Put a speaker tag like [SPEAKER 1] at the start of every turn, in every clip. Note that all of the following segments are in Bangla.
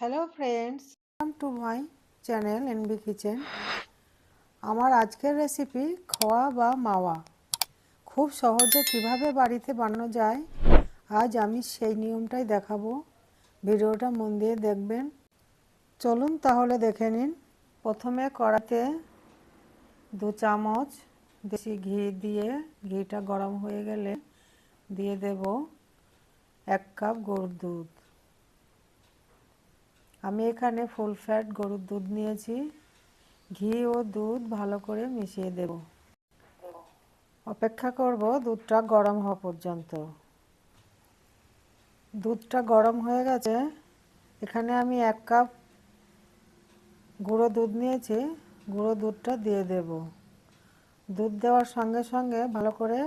[SPEAKER 1] Hello friends welcome to my channel NB kitchen আমার আজকের রেসিপি খোয়া বা মাওয়া। খুব সহজে কীভাবে বাড়িতে বানানো যায়, আজ আমি সেই নিয়মটাই দেখাবো। ভিডিওটা মন দিয়ে দেখবেন। চলুন তাহলে দেখে নিন। প্রথমে কড়াতে দু চামচ দেশি ঘি দিয়ে, ঘিটা গরম হয়ে গেলে দিয়ে দেব এক কাপ গরুর দুধ। আমি এখানে ফুল ফ্যাট গরুর দুধ নিয়েছি। ঘি ও দুধ ভালো করে মিশিয়ে দেব। অপেক্ষা করব দুধটা গরম হওয়া পর্যন্ত। দুধটা গরম হয়ে গেছে। এখানে আমি এক কাপ গুঁড়ো দুধ নিয়েছি। গুঁড়ো দুধটা দিয়ে দেব। দুধ দেওয়ার সঙ্গে সঙ্গে ভালো করে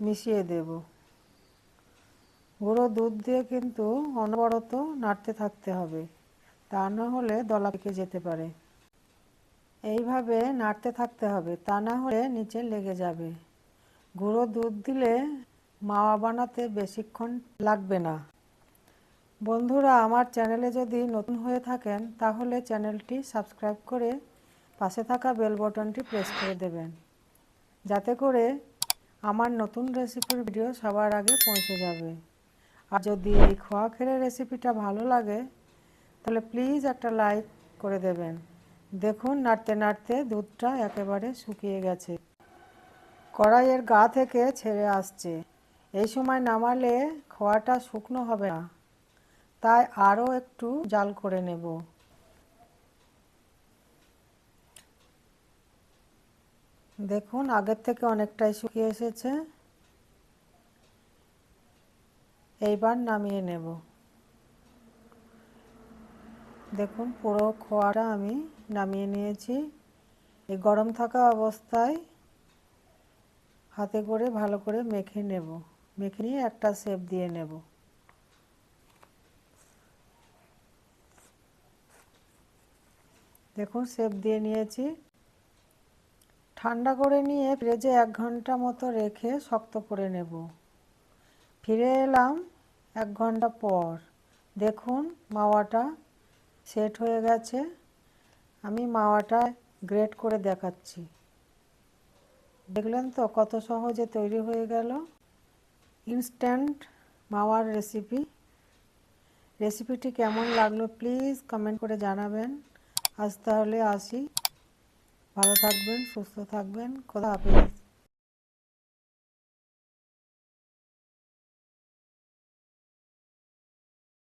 [SPEAKER 1] মিশিয়ে দেব। গুঁড়ো দুধ দিয়ে কিন্তু অনবরত নাড়তে থাকতে হবে। তা না হলে দলা পেকে যেতে পারে। এইভাবে নাড়তে থাকতে হবে, তা না হলে নিচে লেগে যাবে। গুঁড়ো দুধ দিলে মাওয়া বানাতে বেশিক্ষণ লাগবে না। বন্ধুরা, আমার চ্যানেলে যদি নতুন হয়ে থাকেন, তাহলে চ্যানেলটি সাবস্ক্রাইব করে পাশে থাকা বেল বটনটি প্রেস করে দেবেন। যাতে করে আমার নতুন রেসিপির ভিডিও সবার আগে পৌঁছে যাবে। আর যদি এই খোয়া খেরে রেসিপিটা ভালো লাগে, তাহলে প্লিজ একটা লাইক করে দেবেন। দেখুন, নাড়তে নাড়তে দুধটা একেবারে শুকিয়ে গেছে। কড়াইয়ের গা থেকে ছেড়ে আসছে। এই সময় নামালে খোয়াটা শুকনো হবে না, তাই আরও একটু জাল করে নেব। দেখুন, আগের থেকে অনেকটাই শুকিয়ে এসেছে। এইবার নামিয়ে নেব। দেখুন, পুরো খোয়াটা আমি নামিয়ে নিয়েছি। এই গরম থাকা অবস্থায় হাতে করে ভালো করে মেখে নেব। মেখে নিয়ে একটা সেপ দিয়ে নেব। দেখুন সেপ দিয়ে নিয়েছি। ঠান্ডা করে নিয়ে ফ্রিজে এক ঘণ্টা মতো রেখে শক্ত করে নেব। ফিরে এলাম এক ঘণ্টা পর। দেখুন, মাওয়াটা সেট হয়ে গেছে। আমি মাওয়াটা গ্রেট করে দেখাচ্ছি। দেখলেন তো কত সহজে তৈরি হয়ে গেল। ইনস্ট্যান্ট মাওয়ার রেসিপি রেসিপিটি কেমন লাগল প্লিজ কমেন্ট করে জানাবেন। আজ তাহলে আসি। ভালো থাকবেন, সুস্থ থাকবেন। খোদা হাফিজ।